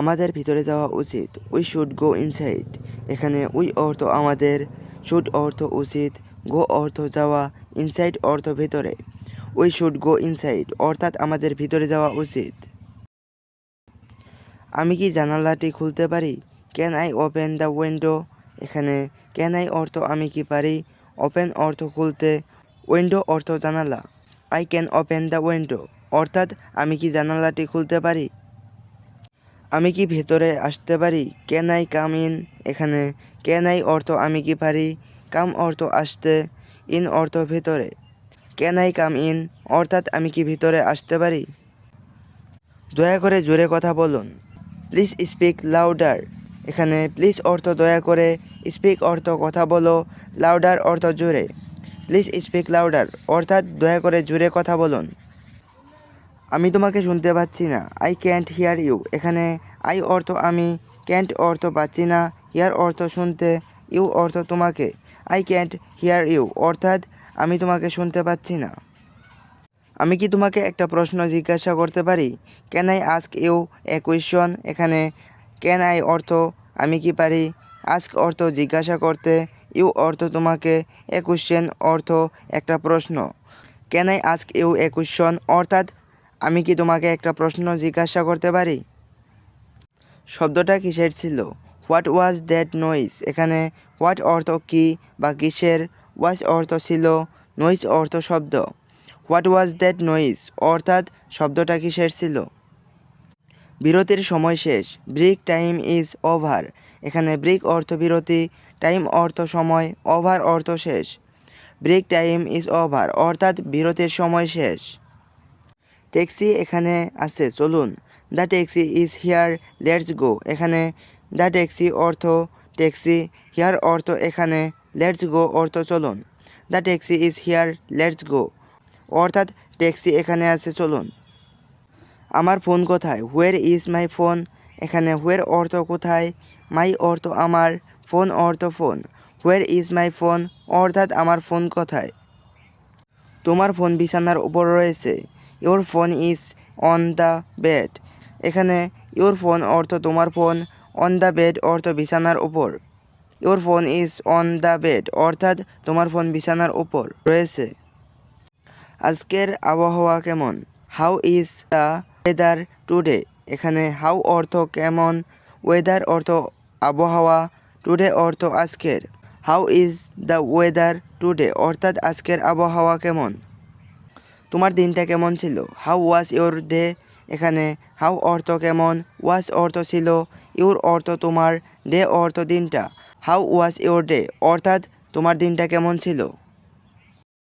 আমাদের ভিতরে যাওয়া উচিত। We should go inside. এখানে উই অর্থ আমাদের, শুড অর্থ উচিত, গো অর্থ যাওয়া, ইনসাইড অর্থ ভিতরে। উই শুড গো ইনসাইড, অর্থাৎ আমাদের ভিতরে যাওয়া উচিত। আমি কি জানালাটি খুলতে পারি? Can I open the window? এখানে, ক্যান আই অর্থ আমি কি পারি? ওপেন অর্থ খুলতে, উইন্ডো অর্থ জানালা। I can open the window. অর্থাৎ আমি কি জানালাটি খুলতে পারি? আমি কি ভেতরে আসতে পারি? ক্যান আই কাম ইন এখানে? ক্যান আই অর্থ আমি কি পারি? কাম অর্থ আসতে, ইন অর্থ ভেতরে। Can I come in? অর্থাৎ আমি কি ভিতরে আসতে পারি? দয়া করে জোরে কথা বলুন। Please speak louder. এখানে প্লিজ অর্থ দয়া করে স্পিক অর্থ কথা বলো। লাউডার অর্থ জোরে। Please speak louder. অর্থাৎ দয়া করে জোরে কথা বলুন। আমি তোমাকে শুনতে পাচ্ছি না। আই ক্যান্ট হিয়ার ইউ এখানে আই অর্থ আমি ক্যান্ট অর্থ পাচ্ছি না। হিয়ার অর্থ শুনতে ইউ অর্থ তোমাকে। আই ক্যান্ট হিয়ার ইউ অর্থাৎ, আমি তোমাকে শুনতে পাচ্ছি না। আমি কি তোমাকে একটা প্রশ্ন জিজ্ঞাসা করতে পারি? Can I ask you a question এখানে ক্যান আই অর্থ আমি কি পারি? আস্ক অর্থ জিজ্ঞাসা করতে ইউ অর্থ তোমাকে। এ কোয়েশ্চেন অর্থ একটা প্রশ্ন। Can I ask you a question অর্থাৎ আমি কি তোমাকে একটা প্রশ্ন জিজ্ঞাসা করতে পারি? শব্দটা কিসের ছিল? হোয়াট ওয়াজ দ্যাট নয়েজ এখানে হোয়াট অর্থ কি বা কিসের? ওয়াজ অর্থ ছিল? নয়েজ অর্থ শব্দ। হোয়াট ওয়াজ দ্যাট নয়েজ অর্থাৎ শব্দটা কিসের ছিল? বিরতির সময় শেষ। ব্রেক টাইম ইজ ওভার এখানে ব্রেক অর্থ বিরতি টাইম অর্থ সময় ওভার অর্থ শেষ। ব্রেক টাইম ইজ ওভার অর্থাৎ বিরতির সময় শেষ। ট্যাক্সি এখানে আছে, চলুন। The taxi is here, let's go. এখানে দ্য ট্যাক্সি অর্থ ট্যাক্সি, হিয়ার অর্থ এখানে, লেটস গো অর্থ চলুন। The taxi is here, let's go. অর্থাৎ ট্যাক্সি এখানে আছে, চলুন। আমার ফোন কোথায়? Where is my phone? এখানে হোয়ের অর্থ কোথায়? মাই অর্থ আমার, ফোন অর্থ phone. Where is my phone? অর্থাৎ আমার ফোন কোথায়? তোমার ফোন বিছানার উপর রয়েছে। Your phone is on the bed এখানে ইওর ফোন অর্থ তোমার ফোন অন দ্য বেড অর্থ বিছানার উপর। Your phone is on the bed অর্থাৎ তোমার ফোন বিছানার উপর রয়েছে। আজকের আবহাওয়া কেমন? How is the weather today এখানে হাউ অর্থ কেমন? ওয়েদার অর্থ আবহাওয়া টুডে অর্থ আজকের। How is the weather today অর্থাৎ আজকের আবহাওয়া কেমন? তোমার দিনটা কেমন ছিল? হাউ ওয়াজ ইওর ডে এখানে হাউ অর্থ কেমন? ওয়াজ অর্থ ছিল? ইউর অর্থ তোমার? ডে অর্থ দিনটা? হাউ ওয়াজ ইওর ডে অর্থাৎ তোমার দিনটা কেমন ছিল?